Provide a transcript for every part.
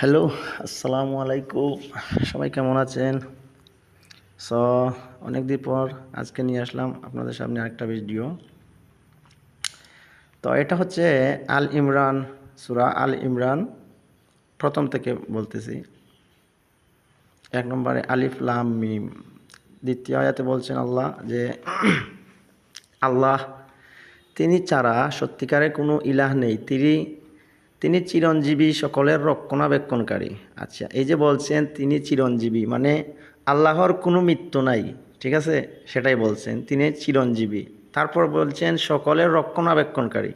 Hello, আসসালামু আলাইকুম। সবাই কেমন আছেন? সো অনেক দিন পর আজকে নিয়ে আসলাম আপনাদের সামনে আরেকটা ভিডিও তো এটা হচ্ছে আল ইমরান, সুরা আল ইমরান, প্রথম থেকে বলতেছি। এক নম্বরে আলিফ লাম মিম। দ্বিতীয় আয়াতে বলছেন আল্লাহ যে, আল্লাহ, তিনি ছাড়া সত্যিকারের কোনো ইলাহ নেই। তিনি তিনি চিরঞ্জীবী সকলের রক্ষণাবেক্ষণকারী। আচ্ছা এই যে বলছেন তিনি চিরঞ্জীবী মানে আল্লাহর কোনো মৃত্যু নাই, ঠিক আছে? সেটাই বলছেন, তিনি চিরঞ্জীবী। তারপর বলছেন সকলের রক্ষণাবেক্ষণকারী।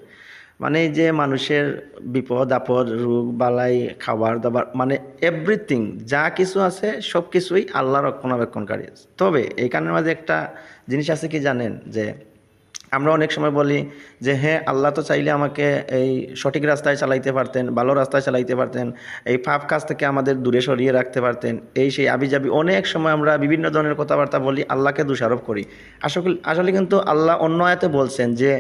মানে যে মানুষের বিপদ, আপদ, রোগ, বালাই, খাবার দাবার মানে এভরিথিং যা কিছু আছে সব কিছুই আল্লাহ রক্ষণাবেক্ষণকারী। তবে এইখানের মাঝে একটা জিনিস আছে কি জানেন? যে আমরা অনেক সময় বলি যে হ্যাঁ আল্লাহ তো চাইলে আমাকে এই সঠিক রাস্তায় চালাইতে পারতেন, ভালো রাস্তায় চালাইতে পারতেন, এই পাপ কাজ থেকে আমাদের দূরে সরিয়ে রাখতে পারতেন। এই সেই আবিজাবি অনেক সময় আমরা বিভিন্ন ধরনের কথাবার্তা বলি, আল্লাহকে দোষারোপ করি। আসলে আসলে কিন্তু আল্লাহ অন্য আয়াতে বলছেন যে,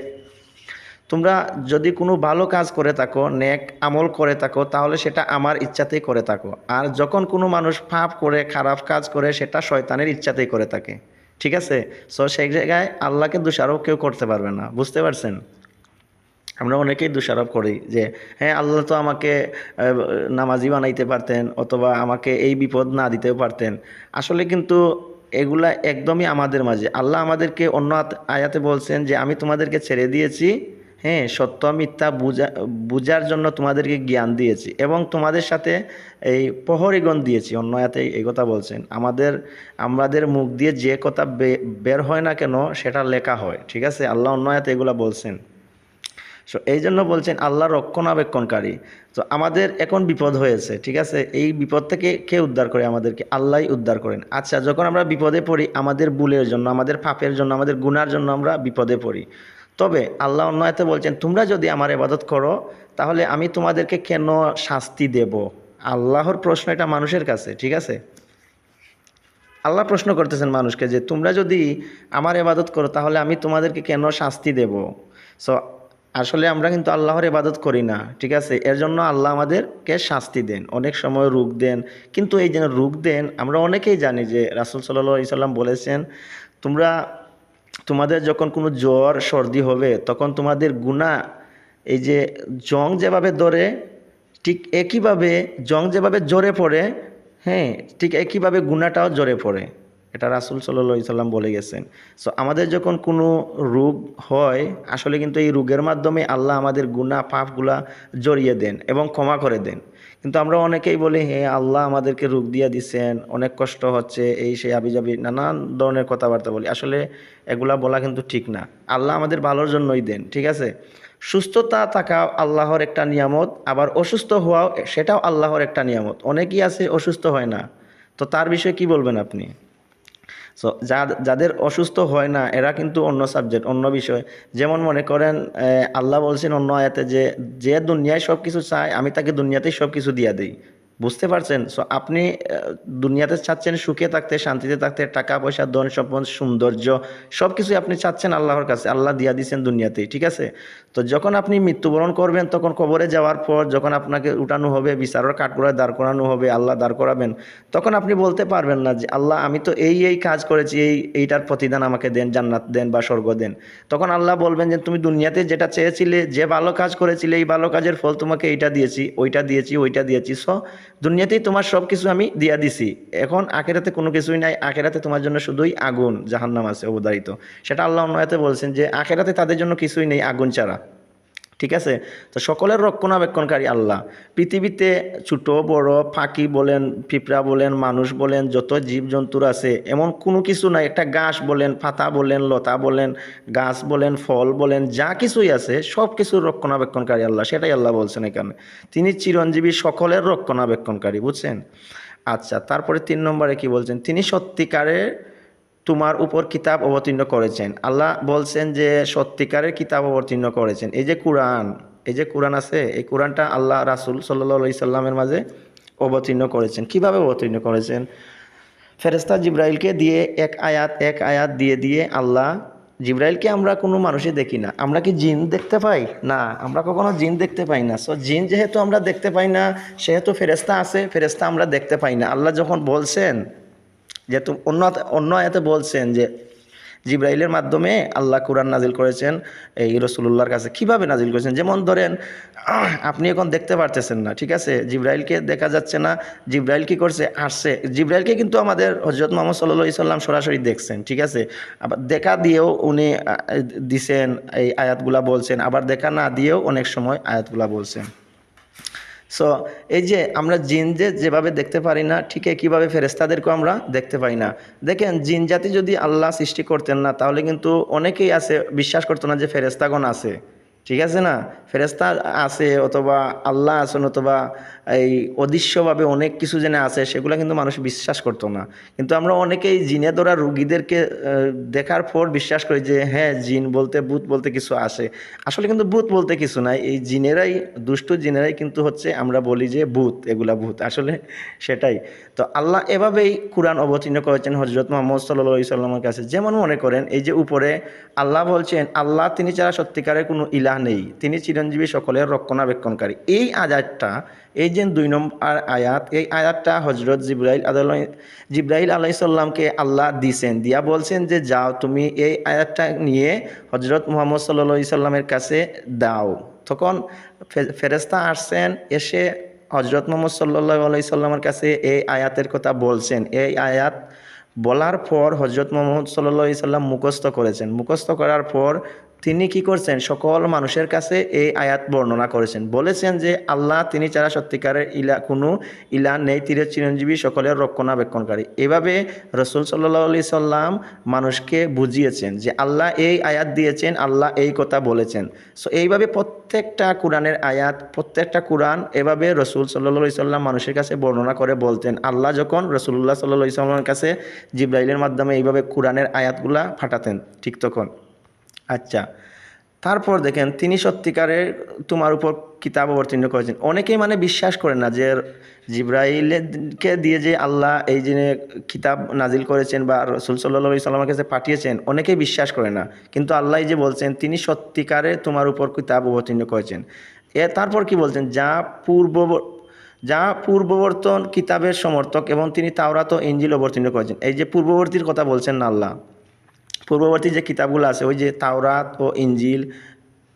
তোমরা যদি কোনো ভালো কাজ করে থাকো, নেক আমল করে থাকো, তাহলে সেটা আমার ইচ্ছাতেই করে থাকো। আর যখন কোনো মানুষ পাপ করে, খারাপ কাজ করে, সেটা শয়তানের ইচ্ছাতেই করে থাকে। ঠিক আছে? সো সেই জায়গায় আল্লাহকে দোষারোপ কেউ করতে পারবে না। বুঝতে পারছেন? আমরা অনেকেই দোষারোপ করি যে হ্যাঁ আল্লাহ তো আমাকে নামাজি বানাইতে পারতেন অথবা আমাকে এই বিপদ না দিতেও পারতেন। আসলে কিন্তু এগুলা একদমই আমাদের মাঝে। আল্লাহ আমাদেরকে অন্য আয়াতে বলছেন যে, আমি তোমাদেরকে ছেড়ে দিয়েছি হ্যাঁ সত্য মিথ্যা বুঝা, বুঝার জন্য তোমাদেরকে জ্ঞান দিয়েছি এবং তোমাদের সাথে এই প্রহরীগণ দিয়েছি। অন্য আয়াতে এই কথা বলছেন, আমাদের আমাদের মুখ দিয়ে যে কথা বের হয় না কেন, সেটা লেখা হয়। ঠিক আছে? আল্লাহ অন্য আয়াতে এগুলা বলছেন। সো এই জন্য বলছেন, আল্লাহ রক্ষণাবেক্ষণকারী। তো আমাদের এখন বিপদ হয়েছে, ঠিক আছে? এই বিপদ থেকে কে উদ্ধার করে আমাদেরকে? আল্লাহই উদ্ধার করেন। আচ্ছা যখন আমরা বিপদে পড়ি, আমাদের বুলের জন্য, আমাদের পাপের জন্য, আমাদের গুনার জন্য আমরা বিপদে পড়ি। তবে আল্লাহ অন্যায়তে বলছেন, তোমরা যদি আমার এবাদত করো, তাহলে আমি তোমাদেরকে কেন শাস্তি দেব? আল্লাহর প্রশ্ন এটা মানুষের কাছে, ঠিক আছে? আল্লাহ প্রশ্ন করতেছেন মানুষকে যে, তোমরা যদি আমার এবাদত করো, তাহলে আমি তোমাদেরকে কেন শাস্তি দেব? সো আসলে আমরা কিন্তু আল্লাহর এবাদত করি না, ঠিক আছে? এর জন্য আল্লাহ আমাদেরকে শাস্তি দেন, অনেক সময় রোগ দেন। কিন্তু এই যে রোগ দেন, আমরা অনেকেই জানি যে রাসুল সাল্লাহ সাল্লাম বলেছেন, তোমরা তোমাদের যখন কোনো জ্বর, সর্দি হবে, তখন তোমাদের গুণা এই যে জং যেভাবে ধরে, ঠিক একইভাবে জং যেভাবে জ্বরে পড়ে হ্যাঁ ঠিক একইভাবে গুণাটাও জ্বরে পড়ে। এটা রাসুল সাল্লাহ সাল্লাম বলে গেছেন। সো আমাদের যখন কোনো রোগ হয়, আসলে কিন্তু এই রোগের মাধ্যমে আল্লাহ আমাদের গুণা পাপগুলা জড়িয়ে দেন এবং ক্ষমা করে দেন। কিন্তু আমরা অনেকেই বলি হ্যাঁ আল্লাহ, আমাদেরকে রূপ দিয়ে দিছেন, অনেক কষ্ট হচ্ছে, এই সেই আবিজাবি, নানান ধরনের কথাবার্তা বলি। আসলে এগুলা বলা কিন্তু ঠিক না। আল্লাহ আমাদের ভালোর জন্যই দেন, ঠিক আছে? সুস্থতা থাকা আল্লাহর একটা নিয়ামত, আবার অসুস্থ হওয়াও, সেটাও আল্লাহর একটা নিয়ামত। অনেকেই আছে, অসুস্থ হয় না। তো তার বিষয়ে কি বলবেন আপনি? সো যাদের অসুস্থ হয় না, এরা কিন্তু অন্য সাবজেক্ট অন্য বিষয়। যেমন মনে করেন আল্লাহ বলছেন অন্য আয়াতে যে যে দুনিয়ায় সব কিছু চায়, আমি তাকে দুনিয়াতেই সব কিছু দিয়ে দিই। বুঝতে পারছেন? সো আপনি দুনিয়াতে চাচ্ছেন সুখে থাকতে, শান্তিতে থাকতে, টাকা পয়সা, ধন সম্পদ, সৌন্দর্য সব কিছুই আপনি চাচ্ছেন আল্লাহর কাছে। আল্লাহ দিয়া দিয়েছেন দুনিয়াতেই, ঠিক আছে? তো যখন আপনি মৃত্যুবরণ করবেন, তখন কবরে যাওয়ার পর যখন আপনাকে উঠানো হবে, বিচারের কাঠগড়ায় দাঁড় করানো হবে, আল্লাহ দাঁড় করাবেন, তখন আপনি বলতে পারবেন না যে, আল্লাহ, আমি তো এই এই কাজ করেছি, এই, এইটার প্রতিদান আমাকে দেন, জান্নাত দেন বা স্বর্গ দেন। তখন আল্লাহ বলবেন যে, তুমি দুনিয়াতে যেটা চেয়েছিলে, যে ভালো কাজ করেছিলে, এই ভালো কাজের ফল তোমাকে এইটা দিয়েছি, ওইটা দিয়েছি ওইটা দিয়েছি। স দুনিয়াতেই তোমার সব কিছু আমি দিয়া দিছি। এখন আখেরাতে কোনো কিছুই নাই, আখেরাতে তোমার জন্য শুধুই আগুন, জাহান্নাম আছে অবদারিত সেটা আল্লাহ অন্যতে বলছেন যে, আখেরাতে তাদের জন্য কিছুই নেই আগুন ছাড়া। ঠিক আছে? তো সকলের রক্ষণাবেক্ষণকারী আল্লাহ। পৃথিবীতে ছোট, বড়, ফাঁকি বলেন, পিঁপড়া বলেন, মানুষ বলেন, যত জীবজন্তুর আছে, এমন কোনো কিছু নাই। একটা গাছ বলেন, পাতা বলেন, লতা বলেন, গাছ বলেন, ফল বলেন, যা কিছুই আছে, সব কিছুর রক্ষণাবেক্ষণকারী আল্লাহ। সেটাই আল্লাহ বলছেন এখানে। তিনি চিরঞ্জীবী সকলের রক্ষণাবেক্ষণকারী, বুঝছেন? আচ্ছা তারপরে তিন নম্বরে কি বলছেন? তিনি সত্যিকারের তোমার উপর কিতাব অবতীর্ণ করেছেন। আল্লাহ বলছেন যে, সত্যিকারের কিতাব অবতীর্ণ করেছেন। এই যে কোরআন, এই যে কোরআন আছে, এই কোরআনটা আল্লাহ রাসুল সাল্লা সাল্লামের মাঝে অবতীর্ণ করেছেন। কীভাবে অবতীর্ণ করেছেন? ফেরেস্তা জিব্রাইলকে দিয়ে এক আয়াত এক আয়াত দিয়ে দিয়ে আল্লাহ, জিব্রাইলকে আমরা কোনো মানুষই দেখি না। আমরা কি জিন দেখতে পাই? না, আমরা কখনো জিন দেখতে পাই না। সো জিন যেহেতু আমরা দেখতে পাই না, সেহেতু ফেরেস্তা আছে ফেরেস্তা আমরা দেখতে পাই না। আল্লাহ যখন বলছেন যেহেতু অন্য অন্য আয়াতে বলছেন যে জিব্রাইলের মাধ্যমে আল্লাহ কোরআন নাজিল করেছেন, এই রসুল্লাহর কাছে। কীভাবে নাজিল করেছেন? যেমন ধরেন, আপনি এখন দেখতে পারতেছেন না, ঠিক আছে? জিব্রাইলকে দেখা যাচ্ছে না, জিব্রাইল কি করছে? আসছে। জিব্রাইলকে কিন্তু আমাদের হজরত মোহাম্মদ সাল্লাহ সাল্লাম সরাসরি দেখছেন, ঠিক আছে? আবার দেখা দিয়েও উনি দিছেন, এই আয়াতগুলা বলছেন। আবার দেখা না দিয়েও অনেক সময় আয়াতগুলা বলছেন। সো এই যে আমরা জিন যে যেভাবে দেখতে পারি না, ঠিক কীভাবে ফেরেস্তাদেরকেও আমরা দেখতে পাই না। দেখেন, জিন জাতি যদি আল্লাহ সৃষ্টি করতেন না, তাহলে কিন্তু অনেকেই আছে, বিশ্বাস করতো না যে ফেরেস্তাগণ আছে। ঠিক আছে না? ফেরেস্তা আছে অথবা আল্লাহ আছেন অথবা এই অদৃশ্যভাবে অনেক কিছু যেন আছে, সেগুলো কিন্তু মানুষ বিশ্বাস করতো না। কিন্তু আমরা অনেকেই জিনে ধরা রুগীদেরকে দেখার পর বিশ্বাস করি যে হ্যাঁ জিন বলতে ভূত বলতে কিছু আসে। আসলে কিন্তু ভূত বলতে কিছু নাই। এই জিনেরাই, দুষ্টু জিনেরাই কিন্তু হচ্ছে আমরা বলি যে ভূত, এগুলা ভূত। আসলে সেটাই। তো আল্লাহ এভাবেই কোরআন অবতীর্ণ করেছেন হজরত মোহাম্মদ সাল্লি সাল্লামের কাছে। যেমন মনে করেন, এই যে উপরে আল্লাহ বলছেন, আল্লাহ তিনি ছাড়া সত্যিকারের কোনো ইলাহ নেই। তিনি চিরঞ্জীবী সকলের রক্ষণাবেক্ষণকারী। এই আয়াতটা, এই যে দুই নম্বর আয়াত, এই আয়াতটা হজরত জিব্রাইল আদালয় জিব্রাইল আলাইসাল্লামকে আল্লাহ দিছেন। দিয়া বলছেন যে, যাও, তুমি এই আয়াতটা নিয়ে হজরত মোহাম্মদ সাল্লি সাল্লামের কাছে দাও। তখন ফেরেস্তা আসছেন, এসে হজরত মোহাম্মদ সাল্লাহ আলাইসাল্লামের কাছে এই আয়াতের কথা বলছেন। এই আয়াত বলার পর হজরত মোহাম্মদ সাল্লাহ সাল্লাম মুখস্থ করেছেন। মুখস্থ করার পর তিনি কি করছেন? সকল মানুষের কাছে এই আয়াত বর্ণনা করেছেন। বলেছেন যে আল্লাহ তিনি ছাড়া সত্যিকারের ইলা, কোনো ইলা নেই তীরের চিরঞ্জীবী সকলের রক্ষণাবেক্ষণকারী। এভাবে রসুল সাল্লাহ আলি সাল্লাম মানুষকে বুঝিয়েছেন যে আল্লাহ এই আয়াত দিয়েছেন, আল্লাহ এই কথা বলেছেন। সো এইভাবে প্রত্যেকটা কোরআনের আয়াত, প্রত্যেকটা কোরআন এভাবে রসুল সাল্লাহ সাল্লাম মানুষের কাছে বর্ণনা করে বলতেন। আল্লাহ যখন রসুল্লাহ সাল্লাহ সাল্লামের কাছে জিব্রাইলের মাধ্যমে এইভাবে কোরআনের আয়াতগুলা ফাটাতেন, ঠিক তখন। আচ্ছা। তারপর দেখেন, তিনি সত্যিকারের তোমার উপর কিতাব অবতীর্ণ করেছেন। অনেকেই মানে বিশ্বাস করেন না যে জিব্রাইলকে দিয়ে যে আল্লাহ এই যে কিতাব নাজিল করেছেন বা রসুল সাল্লা সাল্লামের কাছে পাঠিয়েছেন, অনেকেই বিশ্বাস করে না। কিন্তু আল্লাহ যে বলছেন, তিনি সত্যিকারে তোমার উপর কিতাব অবতীর্ণ করেছেন। এ তারপর কি বলছেন? যা পূর্ব, যা পূর্ববর্তন কিতাবের সমর্থক এবং তিনি তাওরাত ও ইঞ্জিল অবতীর্ণ করেছেন। এই যে পূর্ববর্তীর কথা বলছেন না আল্লাহ। পূর্ববর্তী যে কিতাবগুলো আছে, ওই যে তাওরাত ও ইঞ্জিল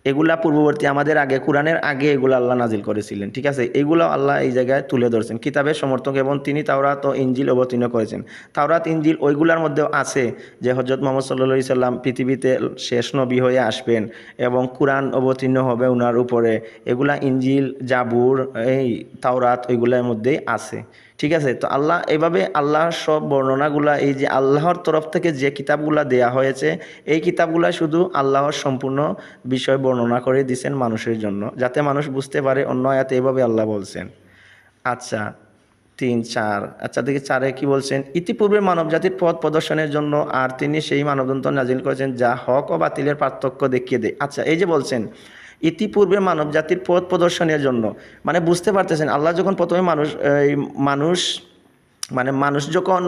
এগুলা পূর্ববর্তী আমাদের আগে, কোরআনের আগে এগুলো আল্লাহ নাজিল করেছিলেন, ঠিক আছে? এগুলো আল্লাহ এই জায়গায় তুলে ধরছেন। কিতাবের সমর্থক এবং তিনি তাওরাত ও ইঞ্জিল অবতীর্ণ করেছেন। তাওরাত ইঞ্জিল ওইগুলার মধ্যেও আছে যে হজরত মোহাম্মদ সাল্লা সাল্লাম পৃথিবীতে শেষ নবী হয়ে আসবেন এবং কোরআন অবতীর্ণ হবে ওনার উপরে। এগুলা ইঞ্জিল জাবুর, এই তাওরাত ওইগুলোর মধ্যেই আছে। ঠিক আছে? তো আল্লাহ, এভাবে আল্লাহর সব বর্ণনাগুলা, এই যে আল্লাহর তরফ থেকে যে কিতাবগুলা দেয়া হয়েছে, এই কিতাবগুলা শুধু আল্লাহর সম্পূর্ণ বিষয় বর্ণনা করে দিছেন মানুষের জন্য, যাতে মানুষ বুঝতে পারে অন্য আয়াতে এভাবে আল্লাহ বলছেন। আচ্ছা তিন, চার আচ্ছা দেখি চারে কি বলছেন? ইতিপূর্বে মানব জাতির পথ প্রদর্শনের জন্য আর তিনি সেই মানবদন্ত নাজিল করেছেন, যা হক ও বাতিলের পার্থক্য দেখিয়ে দেয় আচ্ছা এই যে বলছেন ইতিপূর্বে মানব জাতির পথ প্রদর্শনের জন্য। মানে বুঝতে পারতেছেন, আল্লাহ যখন প্রথমে মানুষ, এই মানুষ মানে মানুষ যখন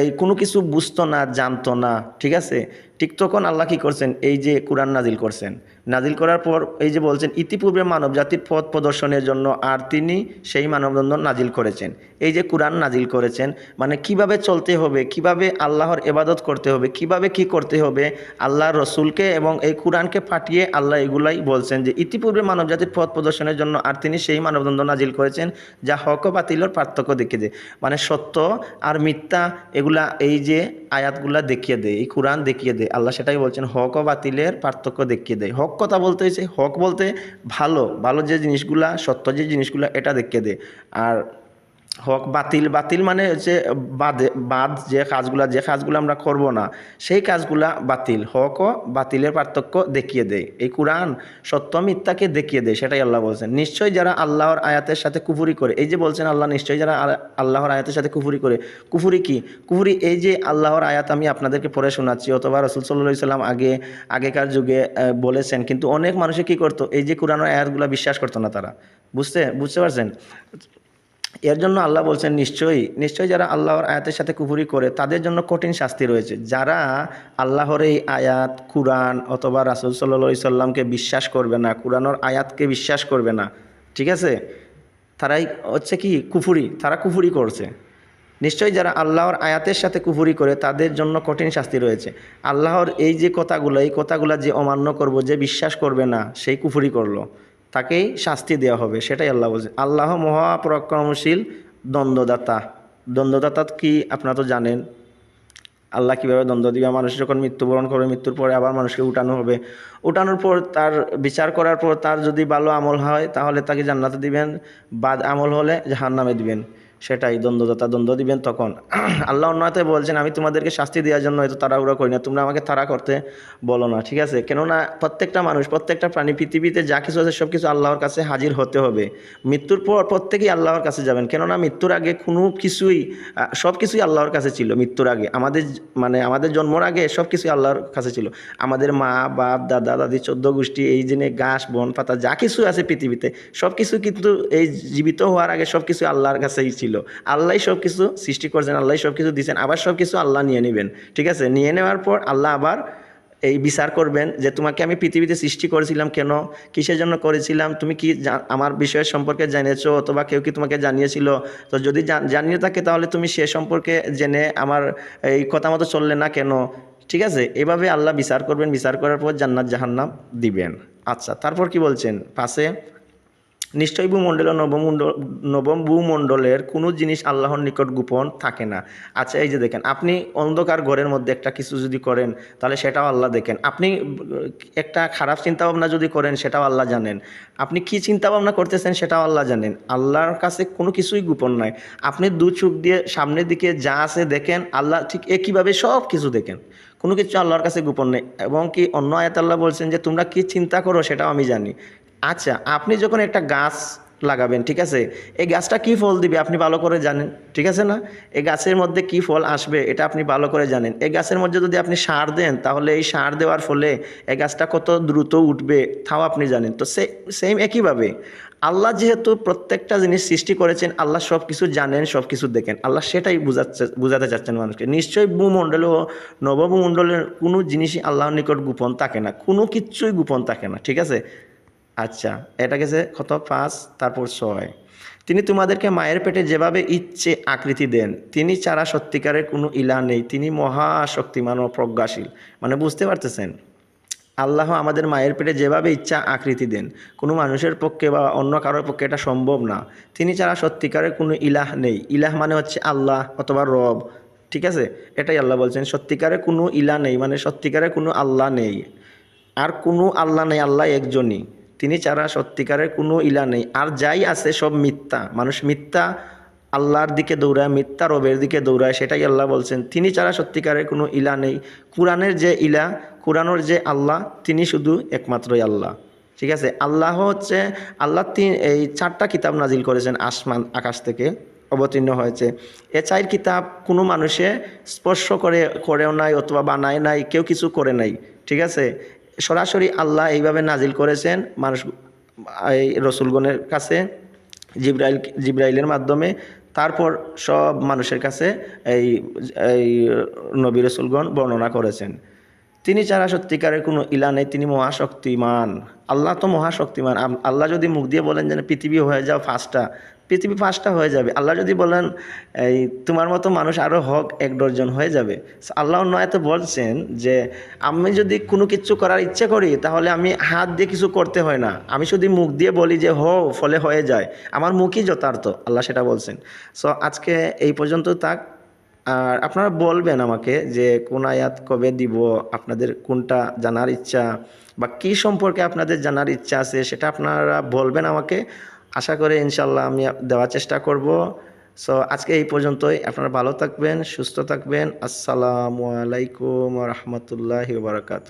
এই কোনো কিছু বুঝতো না, জানতো না, ঠিক আছে? ঠিক তখন আল্লাহ কী করছেন? এই যে কোরআন নাজিল করছেন। নাজিল করার পর এই যে বলছেন, ইতিপূর্বে মানব জাতির পথ প্রদর্শনের জন্য আর তিনি সেই মানবদণ্ড নাজিল করেছেন। এই যে কোরআন নাজিল করেছেন মানে কীভাবে চলতে হবে, কীভাবে আল্লাহর এবাদত করতে হবে, কীভাবে কি করতে হবে আল্লাহ রসুলকে এবং এই কোরআনকে পাঠিয়ে আল্লাহ এগুলাই বলছেন যে, ইতিপূর্বে মানব জাতির পথ প্রদর্শনের জন্য আর তিনি সেই মানবদণ্ড নাজিল করেছেন, যা হক বাতিলের পার্থক্য দেখিয়ে দেয়। মানে সত্য আর মিথ্যা এগুলা এই যে আয়াতগুলা দেখিয়ে দেয়, এই কোরআন দেখিয়ে দেয়। আল্লাহ সেটাই বলছেন, হক ও বাতিলের পার্থক্য দেখিয়ে দেয়। হক কথা বলতে হক বলতে ভালো ভালো যে জিনিসগুলা, সত্য যে জিনিসগুলা, এটা দেখিয়ে দেয়। আর হক, বাতিল। বাতিল মানে হচ্ছে বাদে, বাদ যে কাজগুলা, যে কাজগুলো আমরা করব না, সেই কাজগুলা বাতিল। হক ও বাতিলের পার্থক্য দেখিয়ে দেয়। এই কোরআন সত্য মিথ্যাকে দেখিয়ে দেয়, সেটাই আল্লাহ বলছেন। নিশ্চয়ই যারা আল্লাহর আয়াতের সাথে কুফুরি করে, এই যে বলছেন আল্লাহ, নিশ্চয়ই যারা আল্লাহর আয়াতের সাথে কুফুরি করে, কুফুরি কি? কুফুরি এই যে আল্লাহর আয়াত আমি আপনাদেরকে পড়ে শোনাচ্ছি, অথবা রসুল সাল্লাহ সাল্লাম আগে, আগেকার যুগে বলেছেন, কিন্তু অনেক মানুষে কি করতো? এই যে কোরআনের আয়াতগুলো বিশ্বাস করতো না তারা। বুঝতে বুঝতে পারছেন? এর জন্য আল্লাহ বলছেন, নিশ্চয়ই নিশ্চয়ই যারা আল্লাহর আয়াতের সাথে কুফুরি করে, তাদের জন্য কঠিন শাস্তি রয়েছে। যারা আল্লাহর এই আয়াত, কুরআন অথবা রাসুল সাল্লা সাল্লামকে বিশ্বাস করবে না, কুরআনের আয়াতকে বিশ্বাস করবে না, ঠিক আছে? তারাই হচ্ছে কি, কুফুরি, তারা কুফুরি করছে। নিশ্চয়ই যারা আল্লাহর আয়াতের সাথে কুফুরি করে, তাদের জন্য কঠিন শাস্তি রয়েছে। আল্লাহর এই যে কথাগুলো, এই কথাগুলো যে অমান্য করব, যে বিশ্বাস করবে না, সেই কুফুরি করল। তাকেই শাস্তি দেওয়া হবে, সেটাই আল্লাহ বলছে। আল্লাহ মহাপরাক্রমশীল দ্বন্দ্বদাতা দ্বন্দ্বদাতা কি আপনারা তো জানেন। আল্লাহ কীভাবে দ্বন্দ্ব দিবে? মানুষ যখন মৃত্যুবরণ করবে, মৃত্যুর পরে আবার মানুষকে উঠানো হবে। উঠানোর পর তার, বিচার করার পর তার যদি ভালো আমল হয়, তাহলে তাকে জান্নাতে দিবেন। বাদ আমল হলে জাহান্নামে দিবেন। সেটাই দ্বন্দ্বদাতা দ্বন্দ্ব দিবেন তখন। আল্লাহ অন্যতে বলছেন, আমি তোমাদেরকে শাস্তি দেওয়ার জন্য হয়তো তাড়াহুড়া করি না, তোমরা আমাকে তাড়া করতে বলো না, ঠিক আছে? কেননা প্রত্যেকটা মানুষ, প্রত্যেকটা প্রাণী, পৃথিবীতে যা কিছু আছে সব কিছু আল্লাহর কাছে হাজির হতে হবে। মৃত্যুর পর প্রত্যেকেই আল্লাহর কাছে যাবেন, কেননা মৃত্যুর আগে কোনো কিছুই সব কিছুই আল্লাহর কাছে ছিল মৃত্যুর আগে। আমাদের মানে আমাদের জন্মর আগে সব কিছুই আল্লাহর কাছে ছিল। আমাদের মা, বাপ, দাদা, দাদি, চোদ্দ গোষ্ঠী, এই জন্য গাছ বন, পাতা, যা কিছু আছে পৃথিবীতে সব কিছু কিন্তু এই জীবিত হওয়ার আগে সব কিছু আল্লাহর কাছেই ছিল। আল্লাহ সব কিছু সৃষ্টি করছেন, আল্লাহ সব কিছু দিয়েছেন, আবার সব কিছু আল্লাহ নিয়ে নেবেন। ঠিক আছে? নিয়ে নেওয়ার পর আল্লাহ আবার এই বিচার করবেন যে তোমাকে আমি পৃথিবীতে সৃষ্টি করেছিলাম কেন? কিসের জন্য করেছিলাম? তুমি কি আমার বিষয়ের সম্পর্কে জেনেছো? অথবা কেউ কি তোমাকে জানিয়েছিল? তো যদি জানিয়ে থাকে তাহলে তুমি সে সম্পর্কে জেনে আমার এই কথা মতো চললে না কেন? ঠিক আছে? এভাবে আল্লাহ বিচার করবেন। বিচার করার পর জান্নাত জাহান্নাম দিবেন। আচ্ছা তারপর কি বলছেন? পাশে নিশ্চয়ই ভূমণ্ডল নবমণ্ডল নবম ভূমণ্ডলের কোনো জিনিস আল্লাহর নিকট গোপন থাকে না। আচ্ছা এই যে দেখেন, আপনি অন্ধকার ঘরের মধ্যে একটা কিছু যদি করেন, তাহলে সেটাও আল্লাহ দেখেন। আপনি একটা খারাপ চিন্তা ভাবনা যদি করেন, সেটাও আল্লাহ জানেন। আপনি কি চিন্তা ভাবনা করতেছেন, সেটাও আল্লাহ জানেন। আল্লাহর কাছে কোনো কিছুই গোপন নাই। আপনি দু চোখ দিয়ে সামনের দিকে যা আছে দেখেন, আল্লাহ ঠিক একইভাবে সব কিছু দেখেন। কোনো কিছু আল্লাহর কাছে গোপন নেই। এবং কি অন্য আয়াত আল্লাহ বলছেন যে, তোমরা কি চিন্তা করো, সেটাও আমি জানি। আচ্ছা আপনি যখন একটা গাছ লাগাবেন, ঠিক আছে? এই গাছটা কি ফল দিবে আপনি ভালো করে জানেন, ঠিক আছে না? এই গাছের মধ্যে কি ফল আসবে এটা আপনি ভালো করে জানেন। এই গাছের মধ্যে যদি আপনি সার দেন, তাহলে এই সার দেওয়ার ফলে এই গাছটা কত দ্রুত উঠবে তাও আপনি জানেন। তো সে সেম একইভাবে, আল্লাহ যেহেতু প্রত্যেকটা জিনিস সৃষ্টি করেছেন, আল্লাহ সব কিছু জানেন সব কিছু দেখেন। আল্লাহ সেটাই বুঝাচ্ছে, বুঝাতে চাচ্ছেন মানুষকে। নিশ্চয়ই ভূমণ্ডল ও নবভূমণ্ডলের কোনো জিনিসই আল্লাহর নিকট গোপন থাকে না, কোনো কিচ্ছুই গোপন থাকে না, ঠিক আছে? আচ্ছা এটা গেছে কত? পাঁচ, তারপর ছয়। তিনি তোমাদেরকে মায়ের পেটে যেভাবে ইচ্ছে আকৃতি দেন, তিনি ছাড়া সত্যিকারের কোনো ইলা নেই। তিনি মহাশক্তিমান ও প্রজ্ঞাশীল। মানে বুঝতে পারতেছেন? আল্লাহ আমাদের মায়ের পেটে যেভাবে ইচ্ছা আকৃতি দেন, কোনো মানুষের পক্ষে বা অন্য কারোর পক্ষে এটা সম্ভব না। তিনি ছাড়া সত্যিকারের কোনো ইলাহ নেই। ইলাহ মানে হচ্ছে আল্লাহ অথবা রব, ঠিক আছে? এটাই আল্লাহ বলছেন, সত্যিকারের কোনো ইলা নেই মানে সত্যিকারের কোনো আল্লাহ নেই। আর কোনো আল্লাহ নেই, আল্লাহ একজনই। তিনি ছাড়া সত্যিকারের কোনো ইলা নেই। আর যাই আছে সব মিথ্যা। মানুষ মিথ্যা আল্লাহর দিকে দৌড়ায়, মিথ্যা রবের দিকে দৌড়ায়, সেটাই আল্লাহ বলছেন। তিনি ছাড়া সত্যিকারের কোনো ইলা নেই। কোরআনের যে ইলা, কোরআনের যে আল্লাহ, তিনি শুধু একমাত্রই আল্লাহ। ঠিক আছে? আল্লাহ হচ্ছে, আল্লাহ তিন এই চারটা কিতাব নাজিল করেছেন আসমান, আকাশ থেকে, অবতীর্ণ হয়েছে। এ চার কিতাব কোনো মানুষে স্পর্শ করে, করেও নাই অথবা বানায় নাই, কেউ কিছু করে নাই। ঠিক আছে? সরাসরি আল্লাহ এইভাবে নাজিল করেছেন মানুষ, এই রসুলগণের কাছে, জিব্রাইল, জিব্রাইলের মাধ্যমে, তারপর সব মানুষের কাছে এই এই নবী রসুলগণ বর্ণনা করেছেন। তিনি ছাড়া সত্যিকারের কোনো ইলা নেই, তিনি মহাশক্তিমান। আল্লাহ তো মহাশক্তিমান। আল্লাহ যদি মুখ দিয়ে বলেন যে পৃথিবী হয়ে যাও ফার্স্টটা পৃথিবী ফার্স্টটা হয়ে যাবে। আল্লাহ যদি বলেন, এই তোমার মতো মানুষ আরও হক এক ডজন হয়ে যাবে। আল্লাহ নয় তো বলছেন যে, আমি যদি কোনো কিছু করার ইচ্ছে করি, তাহলে আমি হাত দিয়ে কিছু করতে হয় না। আমি শুধু মুখ দিয়ে বলি যে, হো, ফলে হয়ে যায়। আমার মুখই যথার্থ, আল্লাহ সেটা বলছেন। সো আজকে এই পর্যন্ত তাক আর আপনারা বলবেন আমাকে যে, কোন আয়াত কবে দিব, আপনাদের কোনটা জানার ইচ্ছা, বা কি সম্পর্কে আপনাদের জানার ইচ্ছা আছে, সেটা আপনারা বলবেন আমাকে। আশা করে ইনশাল্লাহ আমি দেওয়ার চেষ্টা করব। সো আজকে এই পর্যন্তই। আপনারা ভালো থাকবেন, সুস্থ থাকবেন। আসসালামু আলাইকুম রহমতুল্লাহ বারকাত